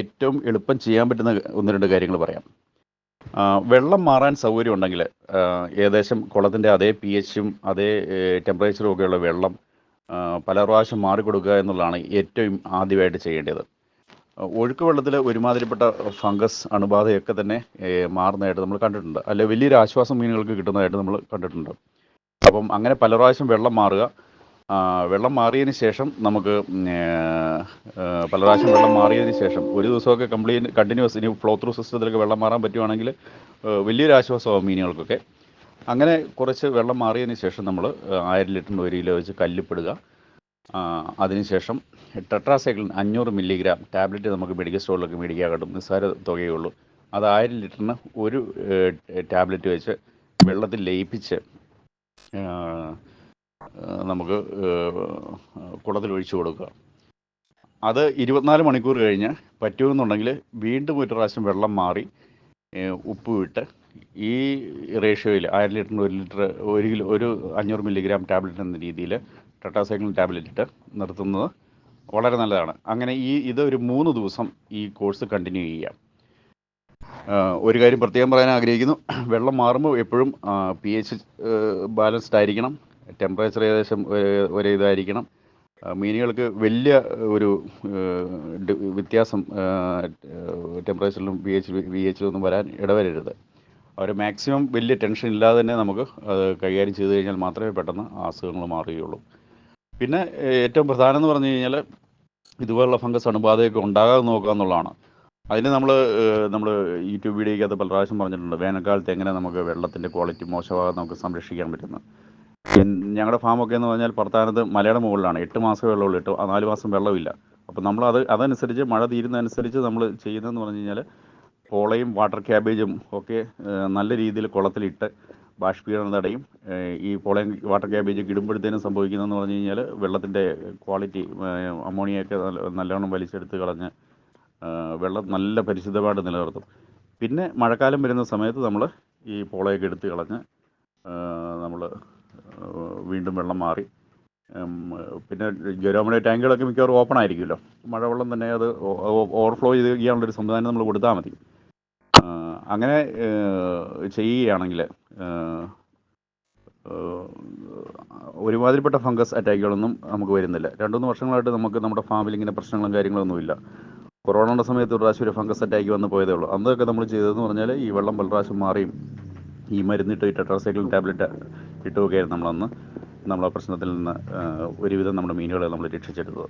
ഏറ്റവും എളുപ്പം ചെയ്യാൻ പറ്റുന്ന ഒന്ന് രണ്ട് കാര്യങ്ങൾ പറയാം. വെള്ളം മാറാൻ സൗകര്യം ഉണ്ടെങ്കിൽ ഏകദേശം കുളത്തിന്റെ അതേ പി എച്ചും അതേ ടെമ്പറേച്ചറും ഒക്കെയുള്ള വെള്ളം പല പ്രാവശ്യം മാറിക്കൊടുക്കുക എന്നുള്ളതാണ് ഏറ്റവും ആദ്യമായിട്ട് ചെയ്യേണ്ടത്. ഒഴുക്ക് വെള്ളത്തിൽ ഒരുമാതിരിപ്പെട്ട ഫംഗസ് അണുബാധയൊക്കെ തന്നെ മാറുന്നതായിട്ട് നമ്മൾ കണ്ടിട്ടുണ്ട്. അല്ലെ വലിയൊരു ആശ്വാസം മീനുകൾക്ക് കിട്ടുന്നതായിട്ട് നമ്മൾ കണ്ടിട്ടുണ്ട്. അപ്പം അങ്ങനെ പല പ്രാവശ്യം വെള്ളം മാറുക വെള്ളം മാറിയതിന് ശേഷം നമുക്ക് പല പ്രാവശ്യം വെള്ളം മാറിയതിന് ശേഷം ഒരു ദിവസമൊക്കെ കംപ്ലീറ്റ് കണ്ടിന്യൂസ് ഇനി ഫ്ലോ ത്രൂ സിസ്റ്റത്തിലൊക്കെ വെള്ളം മാറാൻ പറ്റുവാണെങ്കിൽ വലിയൊരു ആശ്വാസമാകും മീനുകൾക്കൊക്കെ. അങ്ങനെ കുറച്ച് വെള്ളം മാറിയതിന് ശേഷം നമ്മൾ ആയിരം ലിറ്ററിന്റെ ഒരു കിലോ വെച്ച് കല്ലിപ്പെടുക. അതിനുശേഷം ടെട്രാസൈക്ലിൻ അഞ്ഞൂറ് മില്ലിഗ്രാം ടാബ്ലറ്റ് നമുക്ക് മെഡിക്കൽ സ്റ്റോറിലൊക്കെ മേടിക്കാൻ കിട്ടും. നിസ്സാര തുകയേ ഉള്ളൂ അത് ആയിരം ലിറ്ററിന് ഒരു ടാബ്ലറ്റ് വെച്ച് വെള്ളത്തിൽ ലയിപ്പിച്ച് നമുക്ക് കുളത്തിൽ ഒഴിച്ചു കൊടുക്കുക. അത് ഇരുപത്തിനാല് മണിക്കൂർ കഴിഞ്ഞ് പറ്റുമെന്നുണ്ടെങ്കിൽ വീണ്ടും ഒരു പ്രാവശ്യം വെള്ളം മാറി ഉപ്പ് വിട്ട് ഈ റേഷ്യോയിൽ ആയിരം ലിറ്ററിന് ഒരു ലിറ്റർ ഒരു കിലോ ഒരു അഞ്ഞൂറ് മില്ലിഗ്രാം ടാബ്ലറ്റ് എന്ന രീതിയിൽ ടെട്ടാസൈക്ലിൻ ടാബ്ലറ്റ് ഇട്ട് നിർത്തുന്നത് വളരെ നല്ലതാണ്. അങ്ങനെ ഈ ഇത് ഒരു മൂന്ന് ദിവസം ഈ കോഴ്സ് കണ്ടിന്യൂ ചെയ്യാം ഒരു കാര്യം പ്രത്യേകം പറയാൻ ആഗ്രഹിക്കുന്നു. വെള്ളം മാറുമ്പോൾ എപ്പോഴും പി എച്ച് ബാലൻസ്ഡ് ആയിരിക്കണം. ടെമ്പറേച്ചർ ഏകദേശം ഒരേ- ഇതായിരിക്കണം. മീനുകൾക്ക് വലിയ ഒരു വ്യത്യാസം ടെമ്പറേച്ചറിലും പി എച്ച് പി എച്ചിലൊന്നും വരാൻ ഇടവരരുത്. അവർ മാക്സിമം വലിയ ടെൻഷൻ ഇല്ലാതെ തന്നെ നമുക്ക് അത് കൈകാര്യം ചെയ്തു കഴിഞ്ഞാൽ മാത്രമേ പെട്ടെന്ന് അസുഖങ്ങൾ മാറുകയുള്ളൂ. പിന്നെ ഏറ്റവും പ്രധാനം എന്ന് പറഞ്ഞു കഴിഞ്ഞാൽ ഇതുപോലുള്ള ഫംഗസ് അണുബാധയൊക്കെ ഉണ്ടാകാതെ നോക്കുക എന്നുള്ളതാണ്. അതിന് നമ്മൾ നമ്മൾ യൂട്യൂബ് വീഡിയോയ്ക്കകത്ത് പല പ്രാവശ്യം പറഞ്ഞിട്ടുണ്ട് വേനൽക്കാലത്ത് എങ്ങനെ നമുക്ക് വെള്ളത്തിന്റെ ക്വാളിറ്റി മോശമാകാതെ നമുക്ക് സംരക്ഷിക്കാൻ പറ്റുന്നു. ഞങ്ങളുടെ ഫാമൊക്കെ എന്ന് പറഞ്ഞാൽ പ്രധാനത്ത് മലയുടെ മുകളിലാണ്. എട്ട് മാസം വെള്ളമുള്ളൂ എട്ട് നാല് മാസം വെള്ളമില്ല. അപ്പോൾ നമ്മൾ അത് അതനുസരിച്ച് മഴ തീരുന്നതനുസരിച്ച് നമ്മൾ ചെയ്യുന്നതെന്ന് പറഞ്ഞു കഴിഞ്ഞാൽ പോളയും വാട്ടർ ക്യാബേജും ഒക്കെ നല്ല രീതിയിൽ കുളത്തിലിട്ട് ബാഷ്പീകരണം തടയും. ഈ പോളയും വാട്ടർ ക്യാബേജൊക്കെ ഇടുമ്പോഴത്തേനും സംഭവിക്കുന്നതെന്ന് പറഞ്ഞു കഴിഞ്ഞാൽ വെള്ളത്തിന്റെ ക്വാളിറ്റി അമോണിയൊക്കെ നല്ല നല്ലോണം വലിച്ചെടുത്ത് കളഞ്ഞ് വെള്ളം നല്ല പരിശുദ്ധമായിട്ട് നിലനിർത്തും. പിന്നെ മഴക്കാലം വരുന്ന സമയത്ത് നമ്മൾ ഈ പോളയൊക്കെ എടുത്ത് കളഞ്ഞ് നമ്മൾ വീണ്ടും വെള്ളം മാറി. പിന്നെ ജെരോമിന്റെ ടാങ്കുകളൊക്കെ മിക്കവാറും ഓപ്പൺ ആയിരിക്കുമല്ലോ. മഴവെള്ളം തന്നെ അത് ഓവർഫ്ലോ ചെയ്ത് ചെയ്യാനുള്ളൊരു സംവിധാനം നമ്മൾ കൊടുത്താൽ മതി. അങ്ങനെ ചെയ്യുകയാണെങ്കിൽ ഒരുമാതിരിപ്പെട്ട ഫംഗസ് അറ്റാക്കുകളൊന്നും നമുക്ക് വരുന്നില്ല. രണ്ടുമൂന്ന് വർഷങ്ങളായിട്ട് നമുക്ക് നമ്മുടെ ഫാമിൽ ഇങ്ങനെ പ്രശ്നങ്ങളും കാര്യങ്ങളൊന്നുമില്ല കൊറോണയുടെ സമയത്ത് ഒരു പ്രാവശ്യം ഒരു ഫംഗസ് അറ്റാക്ക് വന്ന് പോയതേ ഉള്ളൂ. അന്നൊക്കെ നമ്മൾ ചെയ്തതെന്ന് പറഞ്ഞാൽ ഈ വെള്ളം പല പ്രാവശ്യം മാറിയും. ഈ മരുന്നിട്ട് ടെട്രാസൈക്ലിൻ ടാബ്ലറ്റ് ഇട്ടുമൊക്കെയായിരുന്നു നമ്മളന്ന്. നമ്മൾ ആ പ്രശ്നത്തിൽ നിന്ന് ഒരുവിധം നമ്മുടെ മീനുകളെ നമ്മൾ രക്ഷിച്ചെടുത്തത്